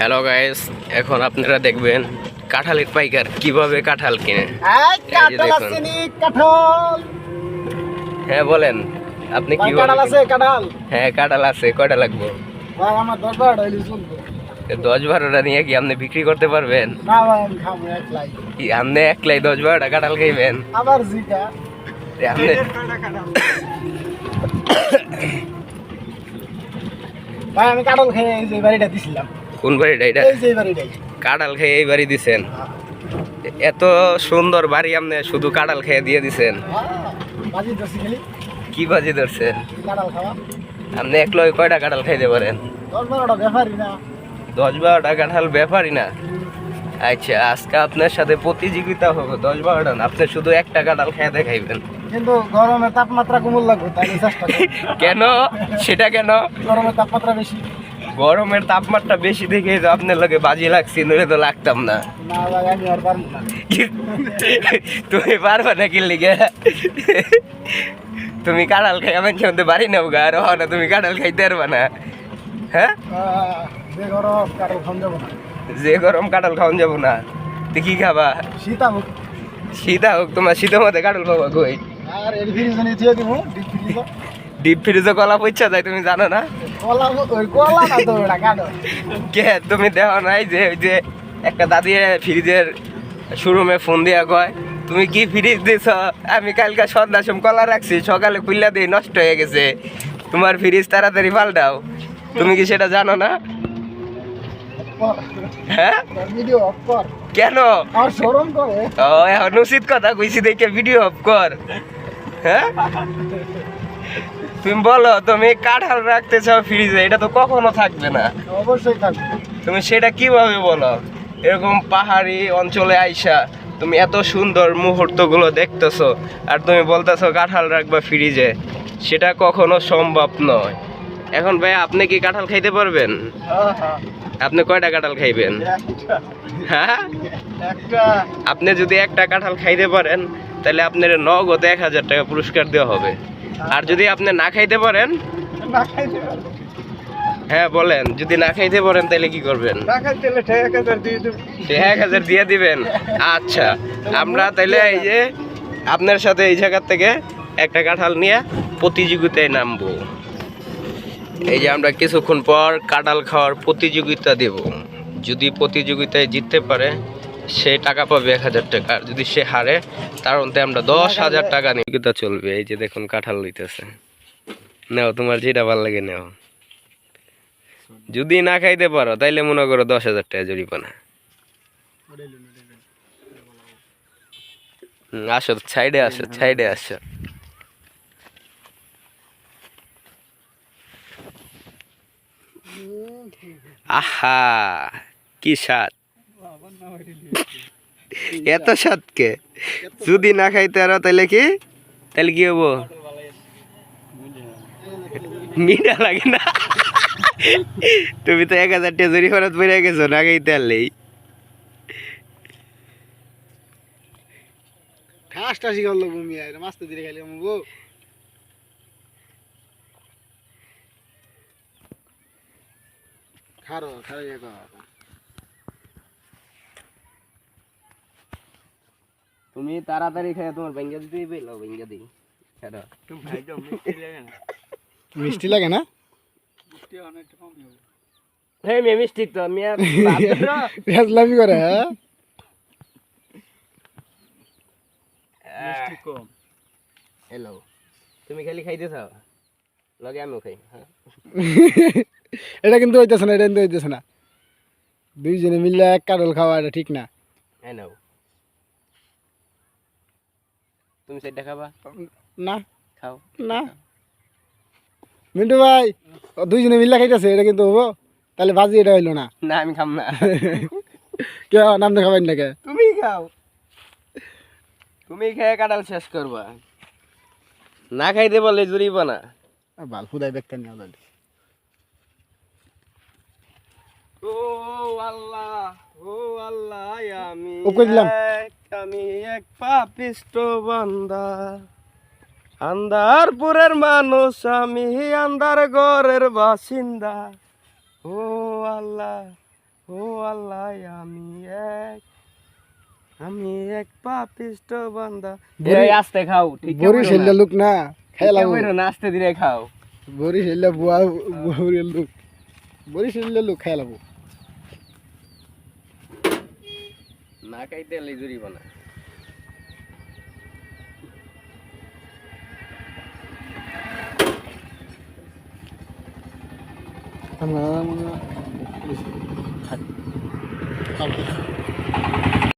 Hello guys এখন আপনারা দেখবেন কাঁঠালের পাইকার কীভাবে কাঁঠাল কিনে। হ্যাঁ বলেন। আপনি কাঁঠাল কাঁঠাল। হ্যাঁ কাঁঠাল আছে। কয়টা লাগবে? দশ বারোটা নিয়ে কি আপনি বিক্রি করতে পারবেন? কি আপনি একলাই দশ বারোটা কাঁঠাল খাইবেন? আবার ভাই আমি কাঁঠাল খেয়ে এই বাড়িটা দিছিলাম। কোন বাড়িটা এটা? কাঁঠাল খেয়ে এই বাড়ি দিছেন? এত সুন্দর বাড়ি আপনি শুধু কাঁঠাল খেয়ে দিয়ে দিছেন। খেলি। কি বাজি ধরছেন? আপনি একলাই কয়টা কাঁঠাল খাইতে পারেন? দশ বারোটা দশ কাঁঠাল ব্যাপারই না। আচ্ছা আজকে আপনার সাথে প্রতিযোগিতা হবে দশ বারোটা না আপনি শুধু একটা কাঁঠাল খেয়ে দেখাইবেন। কিন্তু গরমে তাপমাত্রা কমল লাগবে তাই চেষ্টা কেন? সেটা কেন? গরমের তাপমাত্রা বেশি। গরমের তাপমাত্রা বেশি দেখে তো আপনার লোকে বাজি লাগছি নইলে তো লাগতাম না। না না। তুমি পারবা না কি লিগে? তুমি কাঁঠাল খাই আমার মধ্যে বাড়ি নেব গা আর না তুমি কাঁঠাল খাইতে পারবা না। হ্যাঁ? যে গরম কাঁঠাল খাওয়া না। খাওয়ান যাব না। তুই কি খাবা? শীতা হোক শীতা হোক তোমার শীতের মধ্যে কাঁঠাল খাবা কই? আর ডিপ ফ্রিজে। কলা পইচ্ছা যায় তুমি জানো না? কে তুমি দেখো নাই যে ওই যে একটা দাদি ফ্রিজের শোরুমে ফোন দিয়া কয় তুমি কি ফ্রিজ দিছ? আমি কালকে সন্ধ্যার সময় কলা রাখছি সকালে খুললা দিয়ে নষ্ট হয়ে গেছে। তোমার ফ্রিজ তাড়াতাড়ি পাল্টাও। তুমি কি সেটা জানো না? হ্যাঁ? কেন? ও এখন উচিত কথা কইছি দেখে ভিডিও অফ কর। হ্যাঁ? তুমি বলো তুমি কাঁঠাল রাখতে চাও ফ্রিজে এটা তো কখনো থাকবে না। অবশ্যই থাকবে। তুমি সেটা কীভাবে বলো? এরকম পাহাড়ি অঞ্চলে আইসা তুমি এত সুন্দর মুহূর্তগুলো দেখতেছো আর তুমি বলতেছো কাঁঠাল রাখবা ফ্রিজে সেটা কখনো সম্ভব নয়। এখন ভাই আপনি কি কাঁঠাল খাইতে পারবেন? হ্যাঁ। আপনি কয়টা কাঁঠাল খাইবেন? হ্যাঁ? আপনি যদি একটা কাঁঠাল খাইতে পারেন তাহলে আপনার নগদ এক হাজার টাকা পুরস্কার দেওয়া হবে। আর যদি আপনি না খাইতে পারেন? না খাইতে হ্যাঁ বলেন যদি না খাইতে পারেন তাহলে কি করবেন? এক হাজার দিয়ে দিবেন? আচ্ছা আমরা তাহলে এই যে আপনার সাথে এই জায়গার থেকে একটা কাঁঠাল নিয়ে প্রতিযোগিতায় নামবো। এই যে আমরা কিছুক্ষণ পর কাঁঠাল খাওয়ার প্রতিযোগিতা দেব। যদি প্রতিযোগিতায় জিততে পারে সে টাকা পাবে এক হাজার টাকা। আর যদি সে হারে তার অন্তে আমরা দশ হাজার টাকা নিয়োগিতা চলবে এই যে দেখুন কাঁঠাল লইতেছে। নেও তোমার যেটা ভালো লাগে নেও। যদি না খাইতে পারো তাইলে মনে করো দশ হাজার টাকা জরিমানা। হুম, আসো সাইডে আসো সাইডে আসো। আহা কি স্বাদ। এত স্বাদ কে? যদি না খাইতে আরও তাহলে কি? তাহলে কি হব? মিঠা লাগে না। তুমি তো এক হাজার টাকা জরিমানা পড়ে গেছো, না খাইতে আরলেই। ঠাসটা শিখাল ভূমি আর মাছতে দিলে খালি আমার গো খারো খারো ইয়ে কর তুমি তাড়াতাড়ি খাই তোমার ভেঙ্গে দিতেই পেল ভেঙ্গে দিই। খেলো মিষ্টি লাগে না? হ্যাঁ মেয়ে মিষ্টি তো করে হ্যাঁ? হ্যালো তুমি খালি খাইতে চাও? লগে আমিও খাই হ্যাঁ? এটা কিন্তু হইতেছে না এটা কিন্তু হইতেছে না। দুইজনে মিললে এক কাডল খাওয়া এটা ঠিক না। হ্যাঁ নাও তুমি সেটা খাবা না। খাও। না। মিন্টু ভাই দুইজনে মিললে খাইতেছে এটা কিন্তু হব। তাহলে বাজি এটা হইল না। না আমি খাম না। কে নাম দেখাবেন নাকি তুমি খাও। তুমি খেয়ে কাটাল শেষ করবা। না খাইতে বলে জুড়িবা না। বাল হুদাই দেখতে নিয়ে যাবে ও আল্লাহ ও আল্লাহ আমি ওকে দিলাম। এক আমি এক পাপিষ্ট বান্দা। আন্দারপুরের মানুষ আমি আন্দার ঘরের বাসিন্দা। ও আল্লাহ ও আল্লাহ আমি এক আমি এক পাপিষ্ট বান্দা। বড়ি- এই আস্তে খাও ঠিক বরিশালের লোক না খেলা না আস্তে ধীরে খাও। বরিশালের বুয়া বুড়ির লোক। বরিশালের লোক খেলাবো না খাইতে এলে জরিমানা আমরা